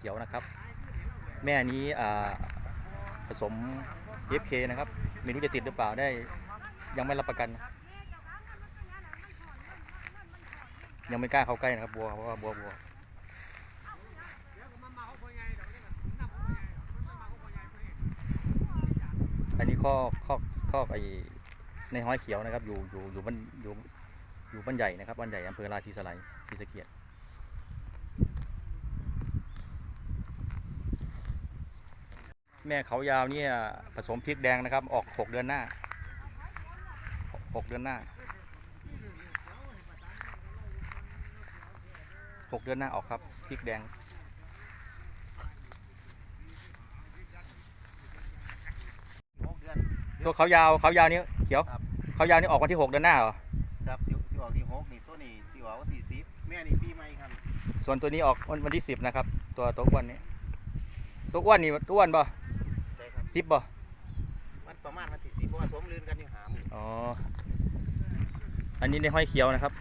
ขียวนะครับ แม่นี้ผสม FK นะครับไม่รู้จะติดหรือเปล่าได้ ยังไม่รับประกัน ยังไม่กล้าเข้าใกล้นะครับบัวเพราะว่าบัวบัวอันนี้ข้อข้อข้อไอในห้อยเขียวนะครับ อยู่อยู่อยู่บ้านอยู่อยู่บ้านใหญ่นะครับบ้านใหญ่อำเภอราชีสไลศรีสะเกียด แม่เขายาวเนี่ยผสมพริกแดงนะครับ ออกหกเดือนหน้าหกหกเดือนหน้าหกเดือนหน้าออกครับพริกแดงหกเดือนตัวเขายาวเขายาวนี่เขียวครับเขายาวนี่ออกวันที่หกเดือนหน้าเหรอครับสิสิออกที่หกนี่ตัวนี้สิออกวันที่สิบแม่นี่ปีใหม่ครับ ส่วนตัวนี้ออกวันวันที่สิบนะครับ ตัวตัวอ้วนนี่ตัวอ้วนนี่ตัวอ้วนป่ะ ใช่ครับสิบป่ะมันประมาณวันที่สิบเพราะว่าสมลืนกันอยู่หาหมื่นอ๋อ อันนี้ในห้อยเขียวนะครับ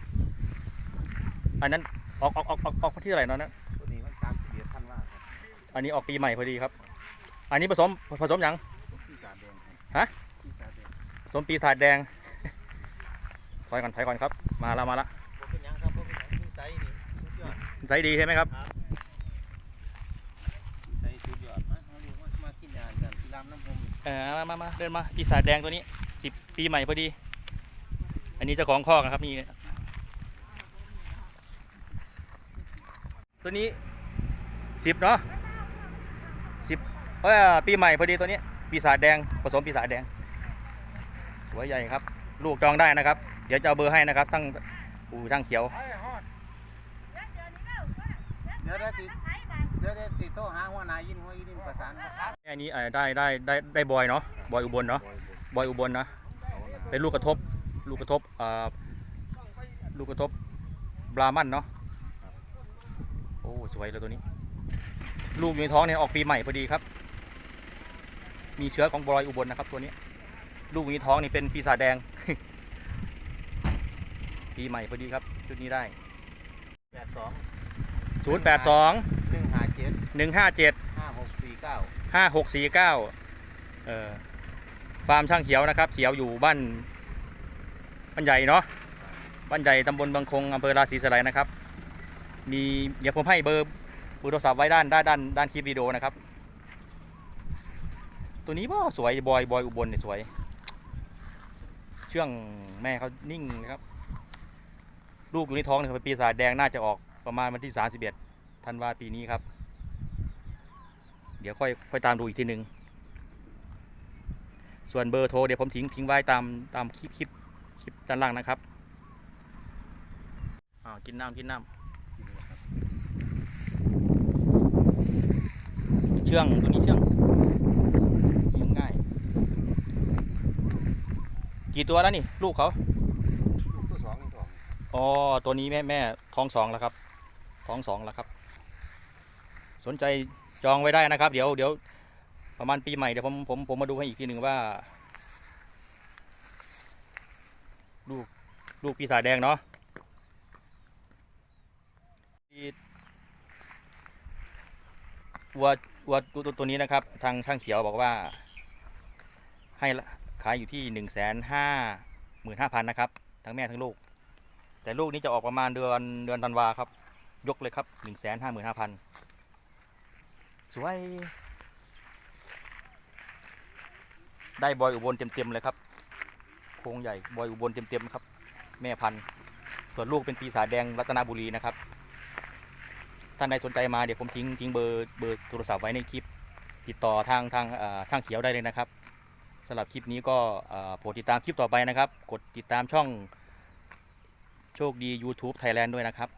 อันนั้นออกออกออกออกออกวันที่เท่าไหร่เนาะนะตัวนี้มันตามสิบเอ็ดพันว่าครับอันนี้ออกปีใหม่พอดีครับ อันนี้ผสมผสมหยังปีกาแดงครับฮะปีกาแดงผสมปีศาจแดง ถอยก่อนถอยก่อนครับ มาละมาละบ่เป็นหยังครับบ่เป็นหยังนิสัยนี่สุดยอดใสดีใช่ไหมครับนิสัยสุดยอดมาเอาลูกมามากินยามน้ำพรมเออมามามาเดินมาปีศาจแดงตัวนี้สิบปีใหม่พอดี อันนี้เจ้าของคอกนะครับนี่ตัวนี้สิบเนาะสิบเออปีใหม่พอดีตัวนี้ ปีศาจแดงผสมปีศาจแดงสวยใหญ่ครับ ลูกจองได้นะครับ เดี๋ยวจะเอาเบอร์ให้นะครับทั้งอู่ทั้งเขียว เดี๋ยวได้สิ ดี๋ยวได้สิโทรหาหัวหนายยินหัวยินประสานครับอันนี้เอ่อได้ได้ได้ได้บอยเนาะบอยอุบลเนาะบอยอุบลนะเป็นลูกกระทบลูกกระทบอ่าลูกกระทบบรามันเนาะโอ้สวยเลยตัวนี้ ลูกอยู่ในท้องเนี่ยออกปีใหม่พอดีครับ มีเชื้อของบอยอุบลนะครับตัวนี้ ลูกอยู่ในท้องนี่เป็นปีศาจแดง ปีใหม่พอดีครับชุดนี้ได้แปดสอง 0 8 2 หนึ่งห้าเจ็ด1 5 7ห้าหกสี่เก้าห้าหกสี่เก้าเอ่อฟาร์มช่างเขียวนะครับ เขียวอยู่บ้านบ้านใหญ่เนาะบ้านใหญ่ตำบลบางคงอำเภอราศีสไลยนะครับ มีเดี๋ยวผมให้เบอร์เบอร์โทรศัพท์ไว้ด้านด้านด้านด้านคลิปวิดีโอนะครับ ตัวนี้บ่สวยบอยบอยอุบลเนี่ยสวย เชื่องแม่เขานิ่งนะครับ ลูกอยู่ในท้องเนี่ยเป็นปีศาจแดงน่าจะออกประมาณวันที่ 31ธันวาปีนี้ครับ เดี๋ยวค่อยค่อยตามดูอีกทีหนึ่งส่วนเบอร์โทรเดี๋ยวผมทิ้งทิ้งไว้ตามตามคลิปคลิปคลิปด้านล่างนะครับอ่ากินน้ำกินน้ำเชื่องตัวนี้เชื่องเลี้ยงง่าย กี่ตัวแล้วนี่ ลูกเขาลูกตัวสองนี่ท้องอ๋อตัวนี้แม่แม่ท้องสองแล้วครับ ท้องสองแล้วครับ สนใจ จองไว้ได้นะครับ เดี๋ยวเดี๋ยวประมาณปีใหม่เดี๋ยวผมผมผมมาดูให้อีกทีหนึ่งว่า ลูกลูกปีศาจแดงเนาะวัววัวตัวตัวนี้นะครับ ทางช่างเขียวบอกว่า ให้ขายอยู่ที่หนึ่งแสนห้าหมื่นห้าพันนะครับ ทั้งแม่ทั้งลูก แต่ลูกนี้จะออกประมาณเดือนเดือนธันวาครับ ยกเลยครับหนึ่งแสนห้าหมื่นห้าพัน สวย ได้บอยอุบลเต็มๆเลยครับ โครงใหญ่บอยอุบลเต็มๆครับ แม่พันธุ์ ส่วนลูกเป็นปีศาจแดงรัตนบุรีนะครับ ท่านใดสนใจมาเดี๋ยวผมทิ้งทิ้งเบอร์เบอร์โทรศัพท์ไว้ในคลิป ติดต่อทางทางทางเขียวได้เลยนะครับสำหรับคลิปนี้ก็โปรดติดตามคลิปต่อไปนะครับ กดติดตามช่องโชคดี YouTube Thailand ด้วยนะครับ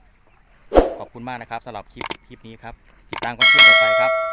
ขอบคุณมากนะครับสำหรับคลิปคลิปนี้ครับ ตามความคิดต่อไปครับ